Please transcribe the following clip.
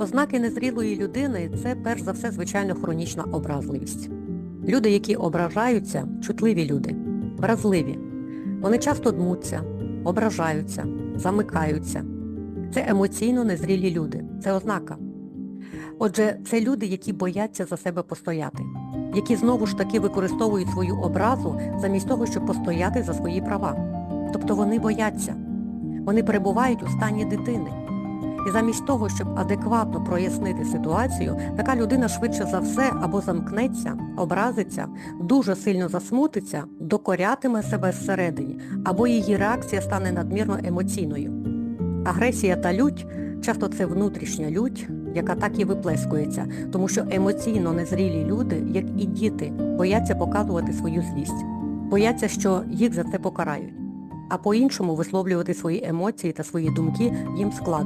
Ознаки незрілої людини це перш за все, звичайно, хронічна образливість. Люди, які ображаються, чутливі люди, вразливі. Вони часто дмуться, ображаються, замикаються. Це емоційно незрілі люди. Це ознака. Отже, це люди, які бояться за себе постояти, які знову ж таки використовують свою образу замість того, щоб постояти за свої права. Тобто вони бояться. Вони перебувають у стані дитини. І замість того, щоб адекватно прояснити ситуацію, така людина швидше за все або замкнеться, образиться, дуже сильно засмутиться, докорятиме себе зсередині, або її реакція стане надмірно емоційною. Агресія та лють часто це внутрішня лють, яка так і виплескується, тому що емоційно незрілі люди, як і діти, бояться показувати свою злість, бояться, що їх за це покарають, а по-іншому висловлювати свої емоції та свої думки їм складно.